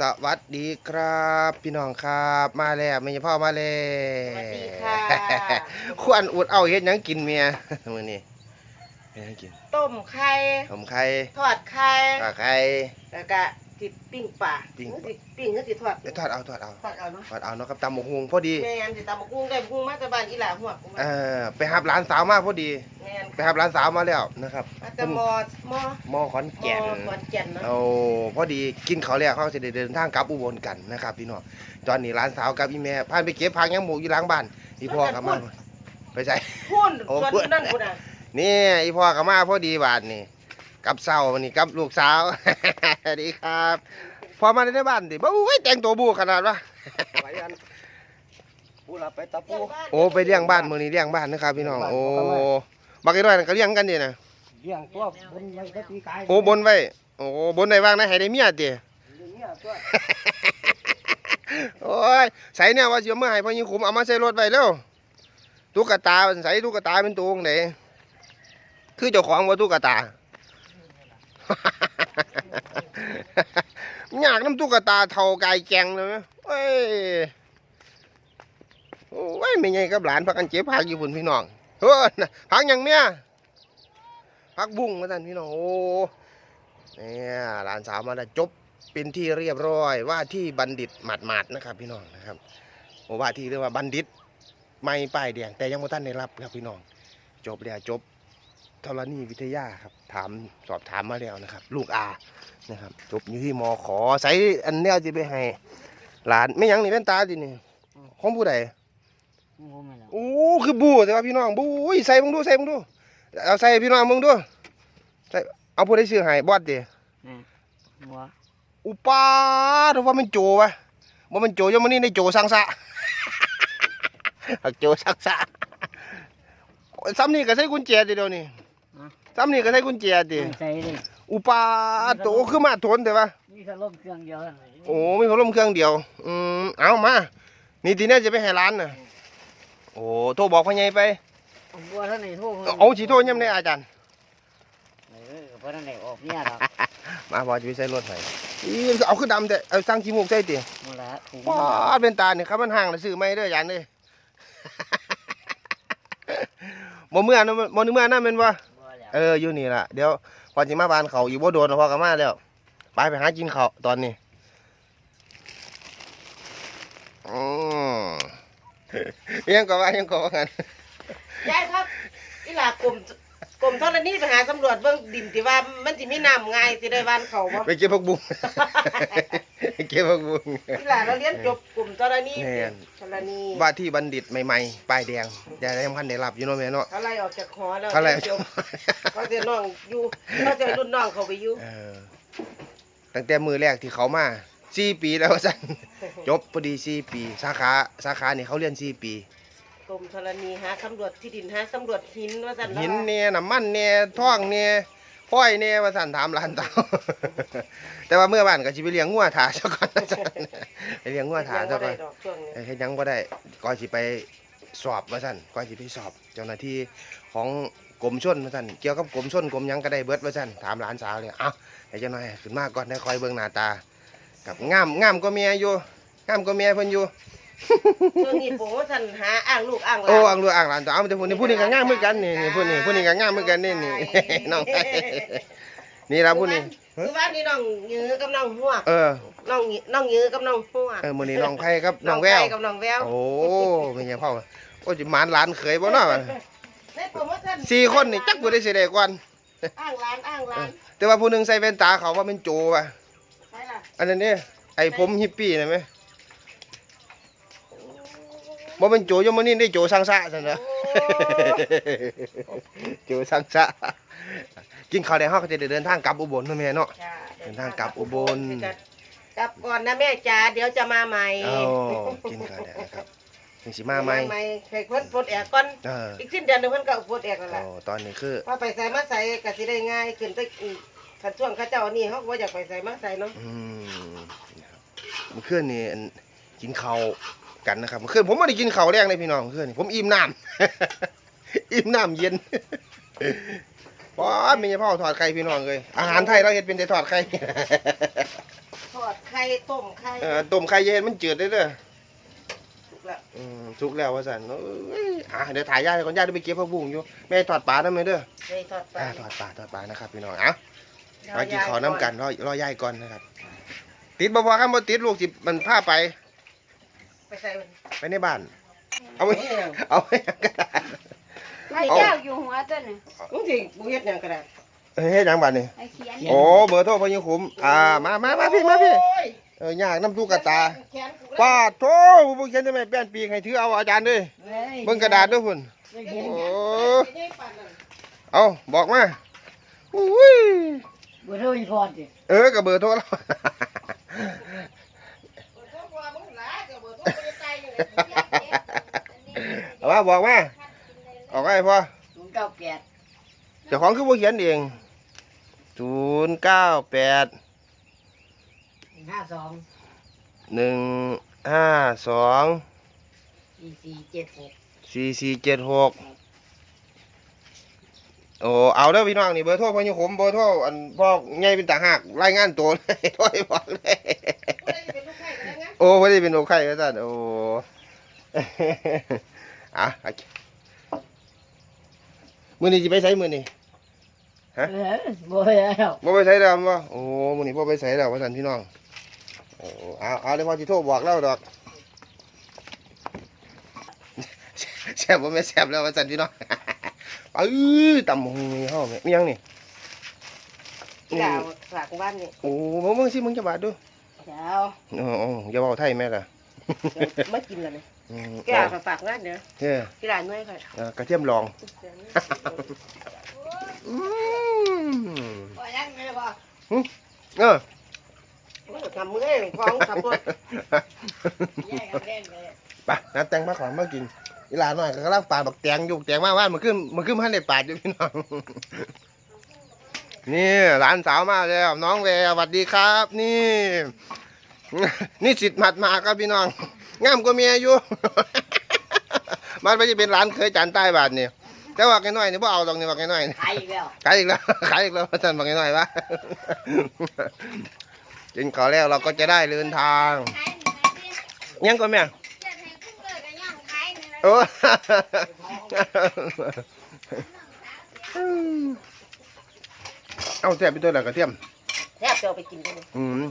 สวัสดีครับ พี่น้องครับ มาแล้วแม่ยายพ่อมาแล้วสวัสดีค่ะควรอุดเอาเฮ็ดหยังกินเมียมื้อนี้เฮ็ดหยังกินต้มไข่ผมไข่ทอดไข่ปลาไข่แล้วก็ ติดปิ้งปลาปิ้งติดปิ้งก็ติดทอดเอ้ยทอดเอาทอดเอาทอดเอาเนาะทอดเอาเนาะครับตำบักฮุงพอดีแม่นสิตำบักกุ้งได้บักกุ้งมาจากบ้านอีหลาหัวกูมาเออไปหับหลานสาวมาพอดี แม่นไปหับหลานสาวมาแล้วนะครับมาจากมอมอมอขอนมแก่น อขอนแก่นเนาะโอ้พอดีกินเขาวแล้วเขาจะได้เดินทางกลับอุบลกันนะครับพี่น้องตอนนี้หลานสาวกับอีแม่พานไปเก็บผักยังหมูอยู่หลังบ้านอีพ่อกลับมาไปใส่พูนโอ้ส่วนพูดนั่นกูน่ะ นี่อีพ่อกลับมาพอดีบาทนี่ กับเศร้าวันนี้กับลูกสาวสวัสดีครับ พอมาในบ้านดิบ้้ยแต่งตัวบูขนาดวะไปอันปูละไปตะปูโอ้ไปเลี้ยงบ้านมือนี้เลี้ยงบ้านนะครับพี่น้องโอ้บักไอ้น้อยนั่นก็เลี้ยงกันดีนะเลี้ยงตัวบนไว้ก็ตีกายโอ้บนไว้โอ้บนได้ว่างนะให้ได้เมียติเลี้ยงเนี่ยตัวโอ้ยใส่เนี่ยว่าเสียเมื่อให้พ่อยิงขุมเอามาใส่รถไว้เร็วตุ๊กตาใส่ตุ๊กตาเป็นตัวองไหนคือเจ้าของว่าตุ๊กตา อยากน้ำตุ๊กตาเทากายแกงเลยไหมเอ้ยโอ้ยไม่ไงกับหลานพักกันเจ็บพักอยู่บนพี่น้องเฮ้ยพักหยังเมียพักบุ้งมาท่านพี่น้องโอ้เนี่ยหลานสาวมาแล้วจบเป็นที่เรียบร้อยว่าที่บัณฑิตหมาดๆนะครับ พี่น้องนะครับโอ้ว่าที่เรียกว่าบัณฑิตไม่ป้ายแดงแต่ยังไม่ท่านได้รับครับพี่น้อง จบแล้วจบ ธรณีวิทยาครับ ถามสอบถามมาแล้วนะครับ ลูกอานะครับ จบอยู่ที่มขอใส่อันเนี้ยจะไปให้หลานไม่หยังนี่เป็นตาดินี่ของผู้ใดโอ้ไม่แล้วโอ้คือบูแต่ว่าพี่น้องบูอุ้ยใส่มึงดูใส่มึงดูเอาใส่พี่น้องมึงดูใส่เอาผู้ใดซื้อให้บอดดิบัวอุปาถือว่ามันโจวะว่ามันโจยังมันนี่ในโจสังสะหักโจสังสะซ้ำนี่ก็ใช้กุญแจติเดียวนี่ ซ้ำนี่ก็ใช้กุญแจติใส่เลยอุปาโตคือมาทนแต่ว่านี่ถ้าล่มเครื่องเดียวนั่นเลยโอ้มีพัดลมเครื่องเดียว อืมเอามา นี่ทีนี้จะไปให้ร้านน่ะ โอ้โทรบอกพ่อใหญ่ไปบัวท่านไหนโทษเอาสีโทรย่ำในอาจารย์เออเพราะท่านไหนออกเนี่ยหรอกมาบอกจะไปใส่รถไฟอีเอาขึ้นดำแต่เอาสร้างขี้มูกใส่ติบัวละถุงว้าเป็นตาเนี่ยครับมันห่างนะซื้อไม่เด้ออาจารย์เด้อบ่เมื่อนะบ่นึกเมื่อนั่นเป็นว่าบัวแล้ว เอออยู่นี่ล่ะเดี๋ยวพอจิมาบานเขาอีกบ่โดนพอกันมาแล้วไปไปหากินเขาตอนนี้อืมยังก็ว่ายังก็ว่ากันยายครับอีหลากลม กลมเท่านี้ไปหาสำรวจเบื้องดินที่ว่ามันสิมีน้ำง่ายสิได้บ้านเขาบ่ไปเก็บผักบุ้ง ไปเก็บผักบุ้งอีหลาเราเรียนจบกลุ่มเท่านี้แม่นเท่านี้ว่าที่บัณฑิตใหม่ๆป้ายแดงอย่าได้สำคัญได้รับอยู่เนาะแม่เนาะเขาไล่ออกจากหอแล้วเขาไล่จบเขาจะน้องอยู่เขาจะรุ่นน้องเขาไปอยู่เออตั้งแต่มือแรกที่เขามาสี่ปีแล้วสั่น จบพอดีสี่ปี สาขาสาขานี่เขาเรียนสี่ปี กรมธรณีหาสำรวจที่ดินหาสำรวจหินว่าสันหินเนี่ยน้ำมันเนี่ยท่องเนี่ยพ้อยเนี่ยมาสั่นถามร้านเตาแต่ว่าเมื่อบ้านก็สิไปเลี้ยงงัวถาซะก่อนนะสั่นไปเลี้ยงงัวถาซะก่อนดอกช่วงนี้เอ้ยเฮ็ดหยังบ่ได้ก่อนสิไปสอบว่าสั่นก่อนสิไปสอบเจ้าหน้าที่ของกรมชนว่าสั่นเกี่ยวกับกรมชนกรมหยังก็ได้เบิดว่าสั่นถามหลานสาวเลยเอ้าให้เจ้าหน่อยขึ้นมาก่อนได้คอยเบิ่งหน้าตากับงามงามก็เมียอยู่งามก็เมียเพิ่นอยู่ ช่วงนี้ผมว่าสันหาอ่างลูกอ่างหลานโอ้อ่างดูอ่างหลานสาวมันจะพูดนี่พูดนี่ก็งามเหมือนกันนี่นี่พูดนี่พูดนี่ก็งามเหมือนกันนี่นี่ น้องนี่ละพูดนี่คือว่านี่น้องยื้อกับน้องหัวกเออน้องยื้อน้องยื้อกับน้องหัวกเออมื้อนี้น้องไผ่ครับน้องแววไก่กับน้องแววโอ้ไม่ใช่พ่อโอ้ยหมานหลานเขยบ่เนาะได้โปรโมชั่นสี่คนนี่จักบ่ได้สิได้ก่อนอ่างร้านอ่างร้านแต่ว่าผู้หนึงใส่แว่นตาเขาว่าเป็นโจว่ะใช่ล่ะอันนั้นนี่ไอ้ผมฮิปปี้นะไหม บ่เป็นโจยมอนี่ได้โจสังสะซั่นนะโจสังสะกินข้าวได้เฮาก็จะได้เดินทางกลับอุบลเนาะแม่เนาะจ้าเดินทางกลับอุบลกลับก่อนนะแม่จ๋าเดี๋ยวจะมาใหม่เอ้ากินข้าวได้นะครับถึงสิมาใหม่ให้เพิ่นปลดแอกก่อนเอออีกสิ้นเดือนหนึงเพิ่นก็ปลดแอกแล้วโอ้ล่ะตอนนี้คือพอไปใส่มาใส่ก็สิได้ง่ายขึ้นไปอีกคันช่วงเขาเจ้านี่เขาก็บ่อยากไปใส่มาใส่เนาะอืมนะครับเมื่อคืนนี่อันกินข้าว กันนะครับเมื่อคืนผมไม่ได้กินข้าวแรงเลยพี่น้องเมื่อคืนนี่ผมอิ่มน้ำ อิ่มน้ำเย็นว้ามีพ่อทอดไข่พี่น้องเลยอาหารไทยเราเห็ดเป็นแต่ทอดไข่ ทอดไข่ต้มไข่เออต้มไข่เย็นมันจืดได้เด้อถูกแล้วอืมสุกแล้วว่าสันเอ้ยอะเดี๋ยวถ่ายย่าก่อนย่าได้ไปเก็บผักบุ้งอยู่แม่ทอดปลาได้ไหมเด้อเลยทอดปลาอ่าทอดปลาทอดปลานะครับพี่น้องอะมากินข้าวน้ำกันรอรอย่ายก่อนนะครับ ติดบ่พอครับบ่ติดลูกสิมันพาไป ไปใส่มันไปในบ้าน เอาไว้เอาไว้กระดาษไอ้เจ้าอยู่หัวต้นน่ะมึงสิกูเฮ็ดหยังก็ได้เฮ้ยเฮ็ดหยังบ้านนี่ไอ้เขียนโอ้เบอร์โทรพญิคุมอ่ามามามาพี่มาพี่โอ้ยเออยากน้ำตู้กระตาแขนกูป้าดโธ่บ่เขียนได้ไหมแป้นปีกให้ถือเอาอาจารย์เด้ยเบิ่งกระดาษเด้วยพุ่นได้เห็นโอ้ไปได้ปานนั้นเอาบอกมาอุ้ยบ่เท่าอีพอดดิเออกับเบอร์โทรเรา เบอร์โทรว่ามึงหลายเดี๋ยวเบอร์โทรบ่ได้ใจอยู่เลย เอามาบอกมาออกไว้พ่อศูนย์เก้าแปดเจ้าของคือบ่เขียนเองศูนย์เก้าแปดห้าสองหนึ่งห้าสองสี่สี่เจ็ดหกสี่สี่เจ็ดหกโอ้เอาเด้อพี่น้องนี่เบอร์โทรพญิคุมเบอร์โทรอันพ่อใหญ่เป็นตาหักรายงานตัวเลยโทรให้บอกเลยผู้ใดจะเป็นลูกไข่ก็ได้งั้นโอ้ไม่ได้เป็นโอไข่ก็ท่านโอ้ อะโอเคมือนี้จะไปใช้มือนี้ฮะเออบ่แล้วบ่ไปใช้แล้วมั้โอ้มือนี้บ่ไปใช้แล้วว่าท่านพี่น้องโอ้เอาเอาเลยพอที่โทรบอกเล่าดอกแซ่บบ่แม่นแซ่บแล้วว่าท่านพี่น้องเออตำหงนี่เฮาแม่มีหยังนี่นี่ด่าฝากบ้านนี่โอ้มึงมึงสิมึงจะบาดดูเจ้าอ๋ออ๋ออย่าเว้าไทยแม่ล่ะเดี๋ยวมากินแล้วนี่ อืมแกเอาฝากงานเด้อเฮ้ยกีฬาหน่วยค่ะ เอ่อกระเทียมลอง อืมบ่ยังไงบ่เออ ทำมือเองของขับรถแย่กันเล่นเลยไปน้ำแตงมาขวานมากินอีหลาหน่อยก็กำลังปาดบักแตงอยู่บักแตงมาว่านมันขึ้นมันขึ้นมาให้ในปาดอยู่พี่น้อง นี่หลานสาวมาแล้วน้องแววสวัสดีครับ นี่ นี่สิทธิ์หมัดมาครับพี่น้อง งามกว่าเมียอยู่ มันไม่ใช่เป็นร้านเคยจานใต้บาทนี่แต่ว่าแกน้อยนี่บ่เอาตรงนี้ว่าแกน้อยนี่ขายอีกแล้วขายอีกแล้วขายอีกแล้วท่านบอกหน่อยว่ากินข้าวแล้วเราก็จะได้เดินทางขายนี่นะพี่ยังก็แม่เจะให้กูเกิดกันย่องขายนี่นะโอ้เอาแซ่บไปตัวไหนกระเทียมแทบจะเอาไปกินกันเลยอืม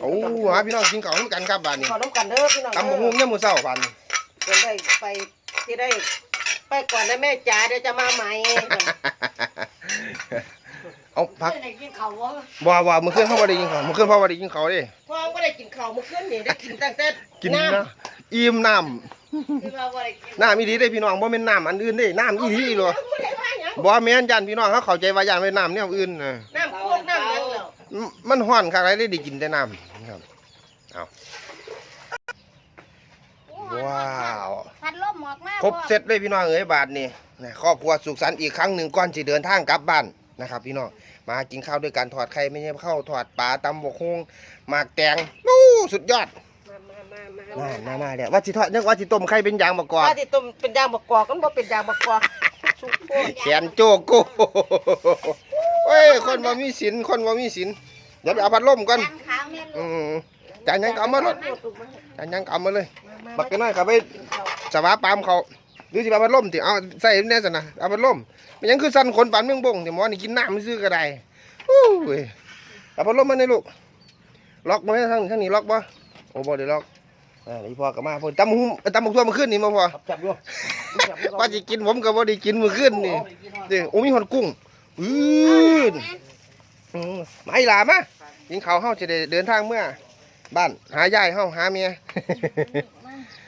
โอ้หาพี่น้องกินข้าวด้วยกันครับบ้านนี้ขอน้ำกันเด้อพี่น้องตำบักหุ่งเนี่ยามมือเศร้าบ้านนี้เดี๋ยวได้ไปที่ได้ ไปก่อนนะแม่จ๋าเดี๋ยวจะมาใหม่ เอาพักเพื่อนได้กินข้าวบ่ว่าว่าเมื่อคืนเขาบ่ได้กินข้าวเมื่อคืนพ่อบ่ได้กินข้าวเดิท้องก็ได้กินข้าวเมื่อคืนนี่ได้กินตั้งแต่กินนะอิ่มน้คือว่าบ่ได้กินำน้ำอีดีได้พี่น้องบ่แม่นน้ำอันอื่นเด้น้ำอีดีหรอผู้ใดว่าหยังบ่แม่นยันพี่น้องเขาเข้าใจว่ายันไว้น้ำเนี่ยอื่นน่ะน้ำโคกน้ำหยังแล้ว มมันห้อนคักไรได้ได้กินแต่น้ำครับเอาว้าวพัดลมหมอกมากครบเสร็จเลยพี่น้องเอ้ยบาทนี่นะครอบครัวสุขสันต์อีกครั้งหนึ่งก่อนสิเดินทางกลับบ้านนะครับ พี่น้องมากินข้าวด้วยกันถอดไข่ไม่ใช่ข้าวถอดปลาตำบกฮงหมากแตงนู้สุดยอดมามามามามามามาเดี๋ยวว่าสิทอดยังว่าสิต้มไข่เป็นยางมะกอกว่าที่ต้มเป็นยางบกกอกกันบ่เป็นยางบกกอกชุบโคตรแขนโจโก้ เฮ้ยคนบ่มีศีลคนบ่มีศีลเดี๋ยวไปเอาพัดลมก่อนจานขาวแม่ลูอืกมจานยังก็เอามาเลยจานยังก็เอามาเลยบักกันน้อยก็ไปสวาปามเขาหรือสิเอาพัดลมติเอาใส่แน่สนะเอาพัดลมมันยังคือสั่นขนปานเมืองบงที่หมอนี่กินน้ำซื้อก็ได้อู้ยเอาพัดลมมาในลูกล็อกมาให้ทางทางนี้ล็อกบ่โอ้บ่ได้ล็อกอ่านี่พ่อกลับมาพอตำหุ้มตำบักทั่วมาขึ้นนี่มาพอจับอยู่ว่าสิกินผมก็บ่ได้กินมื้อคืนนี่เด้โอ้มีหอดกุ้ง อืดอืมมาอีหลามากินข้าวเฮาจะได้เดินทางเมื่อ บ้านหายายเฮาหาเมีย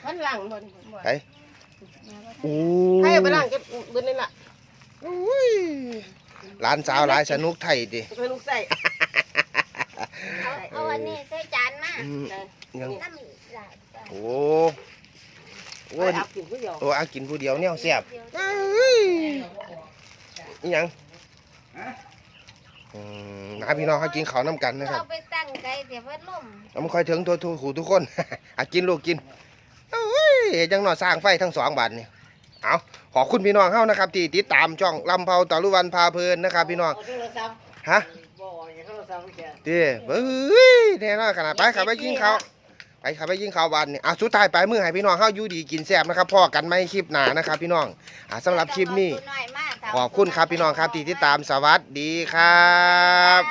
มันหลังมันไปโอ้ให้เอาไปล้างก็เบิดนี่ล่ะอุ้ยหลานสาวหลายสนุกไทยดิเพิ่นลูกใส่เอาเอาอันนี้ใส่จานมาอืมยังน้ำลายโอ้โอ้โอ้ยเอากินผู้เดียวโอ้อากินผู้เดียวเนี่ยแซ่บเดียวเอ้ยอิหยัง อืน้าพี่น้องเขากินขาน้ำกันนะครับ เราไปตั้งไกลเดี๋ยวมันล่มน้ำค่อยถึงตัวทูหูทุกคน อากินลูกกินเอ้ยยังนอนสร้างไฟทั้งสองบาเนี่ยเอาขอคุณพี่น้องเข้านะครับ ที่ติดตามช่องลำเพาตะลุวันพาเพลินนะครับ พี่น้องฮะเดี๋ยวเฮ้ยแน่นอนขนาดไปขับไปยิงเข้าไปขับไปยิงเข่าววันเนี่ยอะสุดท้ายไปมือให้พี่น้องเฮายู่ดีกินแซ่บนะครับพ่อกันไม่คลิปหนานะครับ พี่น้องอะสำหรับคลิปนี้ ขอบคุณครับพี่น้องครับที่ติดตามสวัสดีครับ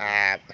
ครับ